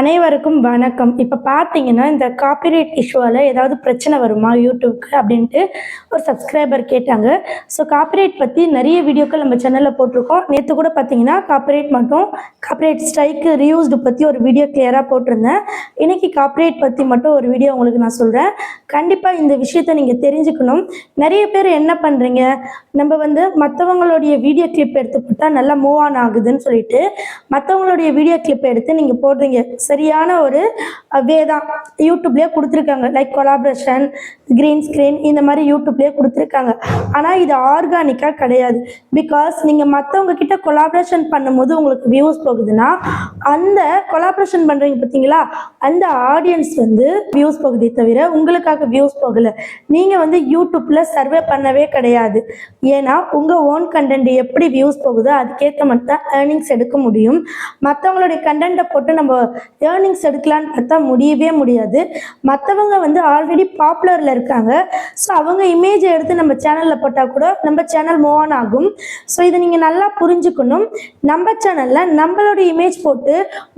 அனைவருக்கும் வணக்கம். இப்போ பார்த்தீங்கன்னா இந்த காப்பிரைட் இஷ்யூவில் ஏதாவது பிரச்சனை வருமா யூடியூப்க்கு அப்படின்ட்டு ஒரு சப்ஸ்கிரைபர் கேட்டாங்க. ஸோ காப்பிரைட் பற்றி நிறைய வீடியோக்கள் நம்ம சேனலில் போட்டிருக்கோம். நேற்று கூட பார்த்தீங்கன்னா காப்பிரைட் மட்டும் காப்பிரைட் ஸ்ட்ரைக்கு ரியூஸ்டு பற்றி ஒரு வீடியோ கிளியராக போட்டிருந்தேன். இன்றைக்கி காப்பிரைட் பற்றி மட்டும் ஒரு வீடியோ உங்களுக்கு நான் சொல்கிறேன் கண்டிப்பாக இந்த விஷயத்தை நீங்கள் தெரிஞ்சுக்கணும். நிறைய பேர் என்ன பண்ணுறீங்க நம்ம வந்து மற்றவங்களுடைய வீடியோ கிளிப் எடுத்து போட்டால் நல்லா மூவ் ஆன் ஆகுதுன்னு சொல்லிட்டு மற்றவங்களுடைய வீடியோ கிளிப் எடுத்து நீங்கள் போடுறீங்க. சரியான ஒரு வே தான். யூடியூப்லேயே கொடுத்துருக்காங்க. லைக் கொலாபரேஷன் க்ரீன் ஸ்க்ரீன் இந்த மாதிரி யூடியூப்லேயே கொடுத்துருக்காங்க. ஆனால் இது ஆர்கானிக்காக கிடையாது. பிகாஸ் நீங்கள் மற்றவங்க கிட்ட கொலாபரேஷன் பண்ணும்போது உங்களுக்கு வியூஸ் போகுதுன்னா அந்த கொலாபரேஷன் பண்ணுறீங்க பார்த்தீங்களா? அந்த ஆடியன்ஸ் வந்து வியூஸ் போகுதே தவிர உங்களுக்காக வியூஸ் போகலை. நீங்கள் வந்து யூடியூப்பில் சர்வே பண்ணவே கிடையாது. ஏன்னா உங்கள் ஓன் கண்டென்ட் எப்படி வியூஸ் போகுதோ அதுக்கேற்ற மட்டும் தான் ஏர்னிங்ஸ் எடுக்க முடியும். மற்றவங்களுடைய கண்டென்ட்டை போட்டு நம்ம ஏர்னிங்ஸ் எடுக்கலான்னு பார்த்தா முடியவே முடியாது. மற்றவங்க வந்து ஆல்ரெடி பாப்புலரில் இருக்காங்க. ஸோ அவங்க இமேஜை எடுத்து நம்ம சேனலில் போட்டால் கூட நம்ம சேனல் மூவ் ஆன் ஆகும். ஸோ இதை நீங்கள் நல்லா புரிஞ்சுக்கணும். நம்ம சேனலில் நம்மளுடைய இமேஜ் போட்டு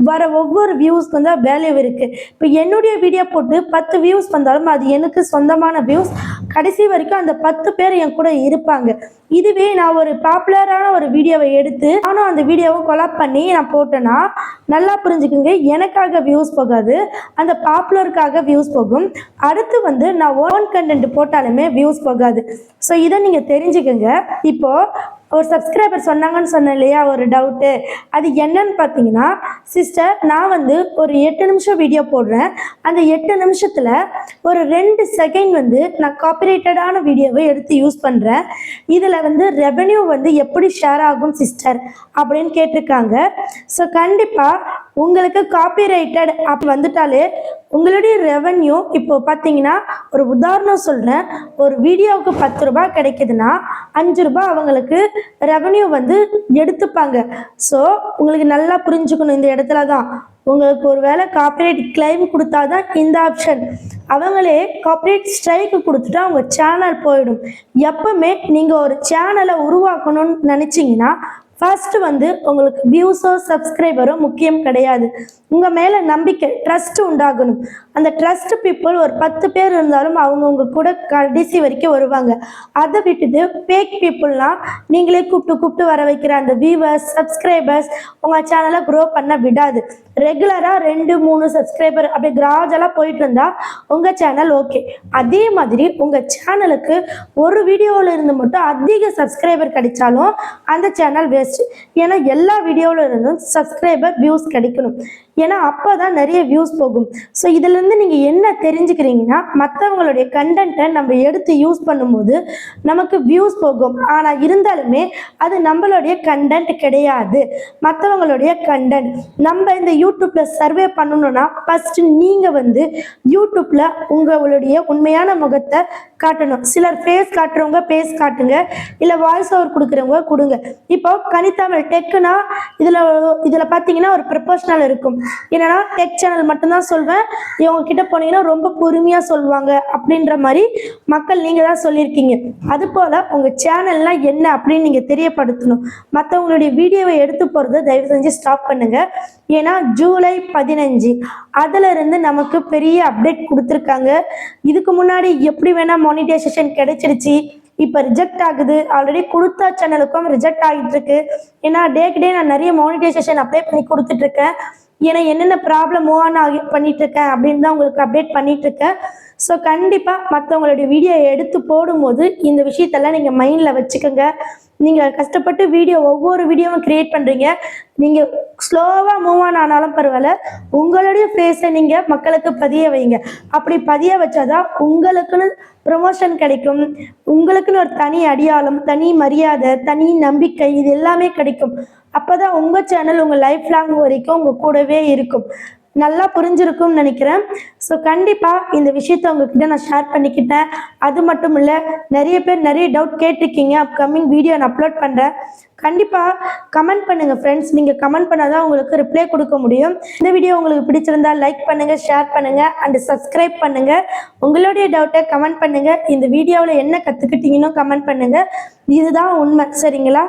வர ஒவ்வொரு வியூஸ்க்கு வந்து வேல்யூ இருக்குது இப்போ என்னுடைய வீடியோ போட்டு பத்து வியூஸ் வந்தாலும் அது எனக்கு சொந்தமான வியூஸ் கடைசி வரைக்கும் அந்த பத்து பேர் என் கூட இருப்பாங்க. இதுவே நான் ஒரு பாப்புலரான ஒரு வீடியோவை எடுத்து நானும் அந்த வீடியோவை கொலாப் பண்ணி நான் போட்டேன்னா நல்லா புரிஞ்சுக்குங்க. எனக்காக வியூஸ் போகாது. அந்த பாப்புலருக்காக வியூஸ் போகும். அடுத்து வந்து நான் ஓன் கண்டென்ட் போட்டாலுமே வியூஸ் போகாது. ஸோ இதை நீங்கள் தெரிஞ்சுக்கோங்க. இப்போது ஒரு சப்ஸ்கிரைபர் சொன்னாங்கன்னு சொன்னேன் இல்லையா ஒரு டவுட்டு அது என்னன்னு பார்த்தீங்கன்னா சிஸ்டர் நான் வந்து ஒரு எட்டு நிமிஷம் வீடியோ போடுறேன். அந்த எட்டு நிமிஷத்தில் ஒரு ரெண்டு செகண்ட் வந்து நான் காப்பிரைட்டடான வீடியோவை எடுத்து யூஸ் பண்ணுறேன் இதில் வந்து ரெவன்யூ வந்து எப்படி ஷேர் ஆகும் சிஸ்டர் அப்படின்னு கேட்டிருக்காங்க. ஸோ கண்டிப்பாக உங்களுக்கு காப்பிரைட்டட் அப்படி வந்துட்டாலே உங்களுடைய ரெவன்யூ இப்போ பார்த்தீங்கன்னா ஒரு உதாரணம் சொல்கிறேன் ஒரு வீடியோவுக்கு பத்து ரூபாய் கிடைக்குதுன்னா அஞ்சு ரூபாய் அவங்களுக்கு ரெவன்யூ வந்து எடுத்துப்பாங்க. ஸோ உங்களுக்கு நல்லா புரிஞ்சுக்கணும் இந்த இடத்துல தான் உங்களுக்கு ஒரு வேளை காப்பிரைட் கிளைம் கொடுத்தா தான் இந்த ஆப்ஷன் அவங்களே காப்பரேட் ஸ்ட்ரைக்கு கொடுத்துட்டா அவங்க சேனல் போயிடும். எப்பவுமே நீங்கள் ஒரு சேனலை உருவாக்கணும்னு நினச்சிங்கன்னா ஃபர்ஸ்ட் வந்து உங்களுக்கு வியூஸோ சப்ஸ்கிரைபரோ முக்கியம் கிடையாது. உங்கள் மேலே நம்பிக்கை ட்ரஸ்ட் உண்டாகணும். அந்த ட்ரஸ்ட் பீப்புள் ஒரு பத்து பேர் இருந்தாலும் அவங்க உங்க கூட கடைசி வரைக்கும் வருவாங்க. அதை விட்டுட்டு ஃபேக் பீப்புள்லாம் நீங்களே கூப்பிட்டு கூப்பிட்டு வர வைக்கிற அந்த வியூவர்ஸ் சப்ஸ்கிரைபர்ஸ் உங்கள் சேனலை க்ரோ பண்ண விடாது. ரெகுலராக ரெண்டு மூணு சப்ஸ்கிரைபர் அப்படி கிராஜலாக போயிட்டு இருந்தா உங்கள் சேனல் ஓகே அதே மாதிரி உங்கள் சேனலுக்கு ஒரு வீடியோவில் இருந்து மட்டும் அதிக சப்ஸ்கிரைபர் கிடைச்சாலும் அந்த சேனல் வேஸ்ட் ஏன்னா எல்லா வீடியோவில் இருந்தும் சப்ஸ்கிரைபர் வியூஸ் கிடைக்கணும். ஏன்னா அப்போ தான் நிறைய வியூஸ் போகும். ஸோ இதுலேருந்து நீங்கள் என்ன தெரிஞ்சுக்கிறீங்கன்னா மற்றவங்களுடைய கண்டென்ட்டை நம்ம எடுத்து யூஸ் பண்ணும்போது நமக்கு வியூஸ் போகும். ஆனால் இருந்தாலுமே அது நம்மளுடைய கண்டென்ட் கிடையாது. மற்றவங்களுடைய கண்டென்ட் நம்ம இந்த யூடியூப்பில் சர்வே பண்ணணும்னா ஃபஸ்ட்டு நீங்கள் வந்து யூடியூப்பில் உங்களுடைய உண்மையான முகத்தை காட்டணும். சிலர் ஃபேஸ் காட்டுறவங்க ஃபேஸ் காட்டுங்க. இல்லை வாய்ஸ் ஓவர் கொடுக்குறவங்க கொடுங்க. இப்போ தனித்தமிழ் டெக்குனா இதில் இதில் பார்த்தீங்கன்னா ஒரு ப்ரொபோஷனல் இருக்கும். என்னன்னா டெக் சேனல் மட்டும்தான் சொல்வேன். இவங்க கிட்ட போனீங்கன்னா ரொம்ப பொறுமையாக சொல்லுவாங்க அப்படின்ற மாதிரி மக்கள் நீங்கள் தான் சொல்லியிருக்கீங்க அதுபோல் உங்கள் சேனல்லாம் என்ன அப்படின்னு நீங்கள் தெரியப்படுத்தணும். மற்றவங்களுடைய வீடியோவை எடுத்து போகிறத தயவு செஞ்சு ஸ்டாப் பண்ணுங்க. ஏன்னா ஜூலை பதினஞ்சு அதுல இருந்து நமக்கு பெரிய அப்டேட் கொடுத்துருக்காங்க. இதுக்கு முன்னாடி எப்படி வேணா மானிட்டைசேஷன் கிடைச்சிருச்சு. இப்போ ரிஜெக்ட் ஆகுது. ஆல்ரெடி கொடுத்த சேனலுக்கும் ரிஜெக்ட் ஆகிட்டு இருக்கு ஏன்னா டேக்கு டே நான் நிறைய மானிட்டைசேஷன் அப்ளை பண்ணி கொடுத்துட்டு இருக்கேன் ஏன்னா என்னென்ன ப்ராப்ளம் மூவ் ஆன் ஆகி பண்ணிட்டு இருக்கேன் அப்படின்னு தான் உங்களுக்கு அப்டேட் பண்ணிட்டு இருக்கேன் ஸோ கண்டிப்பாக மற்றவங்களுடைய வீடியோ எடுத்து போடும்போது இந்த விஷயத்தெல்லாம் நீங்கள் மைண்டில் வச்சுக்கோங்க. நீங்கள் கஷ்டப்பட்டு வீடியோ ஒவ்வொரு வீடியோவும் கிரியேட் பண்ணுறீங்க நீங்கள் ஸ்லோவாக மூவ் ஆன் ஆனாலும் பரவாயில்ல. உங்களுடைய ஃபேஸை நீங்கள் மக்களுக்கு பதிய வைங்க. அப்படி பதிய வச்சாதான் உங்களுக்குன்னு ப்ரொமோஷன் கிடைக்கும். உங்களுக்குன்னு ஒரு தனி அடையாளம் தனி மரியாதை தனி நம்பிக்கை இது எல்லாமே கிடைக்கும். அப்பதான் உங்கள் சேனல் உங்கள் லைஃப் லாங் வரைக்கும் உங்கள் கூடவே இருக்கும். நல்லா புரிஞ்சிருக்கும்னு நினைக்கிறேன். ஸோ கண்டிப்பாக இந்த விஷயத்த உங்ககிட்ட நான் ஷேர் பண்ணிக்கிட்டேன். அது மட்டும் இல்லை நிறைய பேர் நிறைய டவுட் கேட்டிருக்கீங்க. அப்கமிங் வீடியோ நான் அப்லோட் பண்ணுறேன் கண்டிப்பாக கமெண்ட் பண்ணுங்கள் ஃப்ரெண்ட்ஸ் நீங்கள் கமெண்ட் பண்ணால் தான் உங்களுக்கு ரிப்ளை கொடுக்க முடியும். இந்த வீடியோ உங்களுக்கு பிடிச்சிருந்தா லைக் பண்ணுங்கள் ஷேர் பண்ணுங்கள் அண்ட் சப்ஸ்கிரைப் பண்ணுங்கள் உங்களுடைய டவுட்டை கமெண்ட் பண்ணுங்கள் இந்த வீடியோவில் என்ன கற்றுக்கிட்டீங்கன்னு கமெண்ட் பண்ணுங்கள் இதுதான் உண்மை. சரிங்களா?